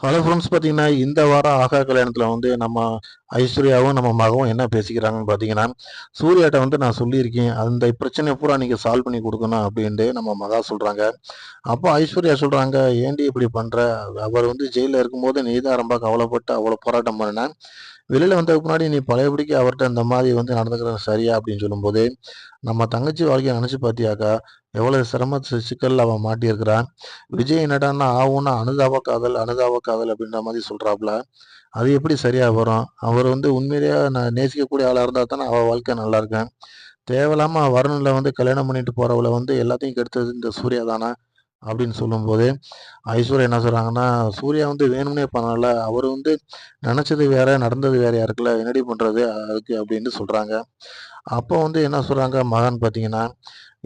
Hello friends பார்த்தீங்கன்னா இந்த வாரம் ஆகா கல்யாணத்தில் வந்து நம்ம ஐஸ்வர்யாவும் நம்ம மகவும் என்ன பேசிக்கிறாங்கன்னு பார்த்தீங்கன்னா சூர்யாட்ட வந்து நான் சொல்லியிருக்கேன். அந்த பிரச்சனையை பூரா நீங்கள் சால்வ் பண்ணி கொடுக்கணும் அப்படின்ட்டு நம்ம மகா சொல்கிறாங்க அப்போ ஐஸ்வர்யா சொல்கிறாங்க ஏண்டி இப்படி பண்ணுற அவர் வந்து ஜெயிலில் இருக்கும்போது நீ தான் ரொம்ப கவலைப்பட்டு அவ்வளோ போராட்டம் பண்ணினேன் வெளியில் வந்ததுக்கு முன்னாடி நீ பழையபடிக்கு அவர்கிட்ட இந்த மாதிரி வந்து நடந்துக்கிறது சரியா? அப்படின்னு சொல்லும்போது நம்ம தங்கச்சி வாழ்க்கையை நினச்சி பார்த்தியாக்கா எவ்வளவு சிரம சிக்கல் அவன் மாட்டியிருக்கிறான்? விஜய் என்னடான்னா ஆகும்னா அனுதாப காதல் அனுதாப காதல் அப்படின்ற மாதிரி சொல்கிறாப்புல அது எப்படி சரியாக வரும்? அவர் வந்து உண்மையிலேயே நான் நேசிக்கக்கூடிய ஆளாக இருந்தால் தானே அவள் வாழ்க்கை நல்லா இருக்கேன் தேவையில்லாமல் வரணில் வந்து கல்யாணம் பண்ணிட்டு போறவளை வந்து எல்லாத்தையும் கெடுத்தது இந்த சூர்யா தானே அப்படின்னு சொல்லும்போது ஐஸ்வர்யா என்ன சொல்கிறாங்கன்னா சூர்யா வந்து வேணும்னே பண்ணல. அவர் வந்து நினச்சது வேற நடந்தது வேற யாருக்குல்ல என்னடி பண்ணுறது அதுக்கு அப்படின்ட்டு சொல்கிறாங்க அப்போ வந்து என்ன சொல்கிறாங்க மகன் பார்த்தீங்கன்னா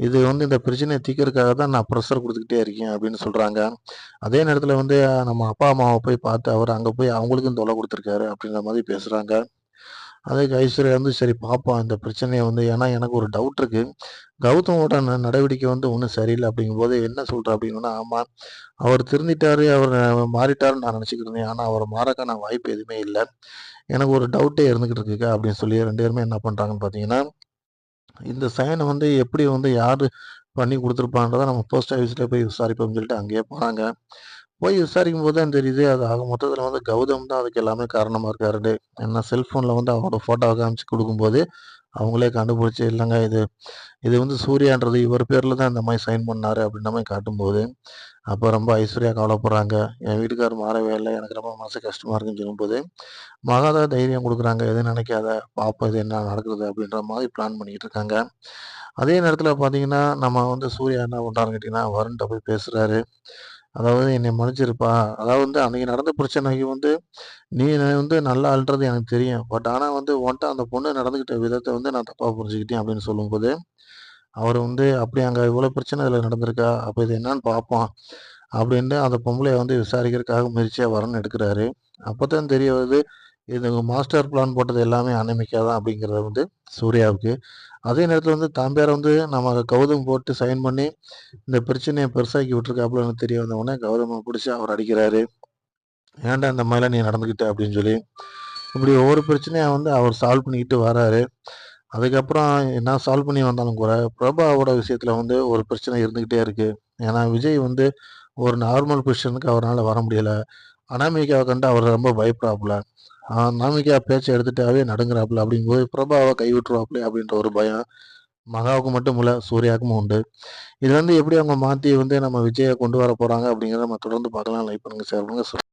இது வந்து இந்த பிரச்சனையை தீக்கிறதுக்காக தான் நான் ப்ரெஷர் கொடுத்துக்கிட்டே இருக்கேன் அப்படின்னு சொல்கிறாங்க அதே நேரத்தில் வந்து நம்ம அப்பா அம்மாவை போய் பார்த்து அவர் அங்கே போய் அவங்களுக்கும் தொலை கொடுத்துருக்காரு அப்படின்ற மாதிரி பேசுகிறாங்க அதுக்கு ஐஸ்வர்யா வந்து சரி பார்ப்போம் இந்த பிரச்சனையை வந்து. ஏன்னா எனக்கு ஒரு டவுட் இருக்கு. கௌதமோட நடவடிக்கை வந்து ஒன்றும் சரியில்லை அப்படிங்கும்போது என்ன சொல்கிறேன் அப்படின்னா ஆமாம் அவர் திருந்திட்டாரு அவர் மாறிட்டாருன்னு நான் நினச்சிக்கிட்டு இருந்தேன். ஆனால் அவர் மாறக்கான வாய்ப்பு எதுவுமே இல்லை. எனக்கு ஒரு டவுட்டே இருந்துக்கிட்டு இருக்குக்கா அப்படின்னு சொல்லி ரெண்டு பேருமே என்ன பண்ணுறாங்கன்னு பார்த்தீங்கன்னா இந்த சைனை வந்து எப்படி வந்து யார் பண்ணி கொடுத்துருப்பான்றதை நம்ம போஸ்ட் ஆஃபீஸில் போய் விசாரிப்போம்னு சொல்லிட்டு அங்கேயே போகிறாங்க போய் விசாரிக்கும் போது தான் தெரியுது அது ஆக மொத்தத்தில் வந்து கௌதம் தான் அதுக்கு எல்லாமே காரணமாக இருக்காரு. ஏன்னா செல்ஃபோனில் வந்து அவரோட ஃபோட்டோவை காமிச்சு கொடுக்கும்போது அவங்களே கண்டுபிடிச்சி இல்லைங்க இது இது வந்து சூர்யான்றது இவர் பேரில் தான் இந்த மாதிரி சைன் பண்ணார் அப்படின்ற மாதிரி காட்டும்போது அப்போ ரொம்ப ஐஸ்வர்யா கவலைப்படுறாங்க. என் வீட்டுக்கார் மாறவே இல்லை எனக்கு ரொம்ப மனசு கஷ்டமாக இருக்குன்னு சொல்லும்போது மகாதா தைரியம் கொடுக்குறாங்க எதுவும் நினைக்காத? பாப்பா இது என்ன நடக்குது? அப்படின்ற மாதிரி பிளான் பண்ணிக்கிட்டு இருக்காங்க. அதே நேரத்தில் பார்த்தீங்கன்னா நம்ம வந்து சூர்யா என்ன பண்ணுறாருன்னு கேட்டிங்கன்னா வருண்கிட்ட போய் பேசுகிறாரு அதாவது என்னை மன்னிச்சிருப்பா. அதாவது வந்து அன்றைக்கி நடந்த பிரச்சனைக்கு வந்து நீ வந்து நல்லா அழுறது எனக்கு தெரியும். பட் ஆனால் வந்து உன்ட்ட அந்த பொண்ணு நடந்துக்கிட்ட விதத்தை வந்து நான் தப்பாக புரிஞ்சுக்கிட்டேன் அப்படின்னு சொல்லும்போது அவர் வந்து அப்படி அங்கே இவ்வளோ பிரச்சனை இதில் நடந்திருக்கா? அப்போ இது என்னன்னு பார்ப்போம். அப்படின்ட்டு அந்த பொம்பளையை வந்து விசாரிக்கிறதுக்காக முயற்சியாக வரணும்னு எடுக்கிறாரு. அப்போ தான் தெரிய வருது இது மாஸ்டர் பிளான் போட்டது எல்லாமே அனமிக்கா தான் அப்படிங்கிறது வந்து சூர்யாவுக்கு. அதே நேரத்தில் வந்து தாம்பியாரை வந்து நம்ம கௌதம் போட்டு சைன் பண்ணி இந்த பிரச்சனையை பெருசாக்கி விட்டுருக்காப்புலன்னு தெரிய வந்தவொடனே கௌதமை பிடிச்சி அவர் அடிக்கிறாரு. ஏன்டா இந்த மாதிரிலாம் நீ நடந்துக்கிட்ட அப்படின்னு சொல்லி இப்படி ஒவ்வொரு பிரச்சனையாக வந்து அவர் சால்வ் பண்ணிக்கிட்டு வராரு. அதுக்கப்புறம் என்ன சால்வ் பண்ணி வந்தாலும் கூட பிரபாவோட விஷயத்தில் வந்து ஒரு பிரச்சனை இருந்துக்கிட்டே இருக்குது ஏன்னா விஜய் வந்து ஒரு நார்மல் பொசிஷனுக்கு அவரால் வர முடியலை. அனாமிகாவை கண்டு அவர் ரொம்ப பயப்படாப்புல. நாமிகா பேச்சை எடுத்துட்டாவே நடுங்கிறாப்புல. அப்படிங்கும்போது பிரபாவை கைவிட்டுருவாப்புல அப்படின்ற ஒரு பயம். மகாவுக்கு மட்டும் இல்லை சூர்யாவுக்கும் உண்டு. இது வந்து எப்படி அவங்க மாற்றி வந்து நம்ம விஜயை கொண்டு வர போகிறாங்க அப்படிங்கிறத நம்ம தொடர்ந்து பார்க்கலாம். லைக் பண்ணுங்கள் சார் பண்ணுங்கள்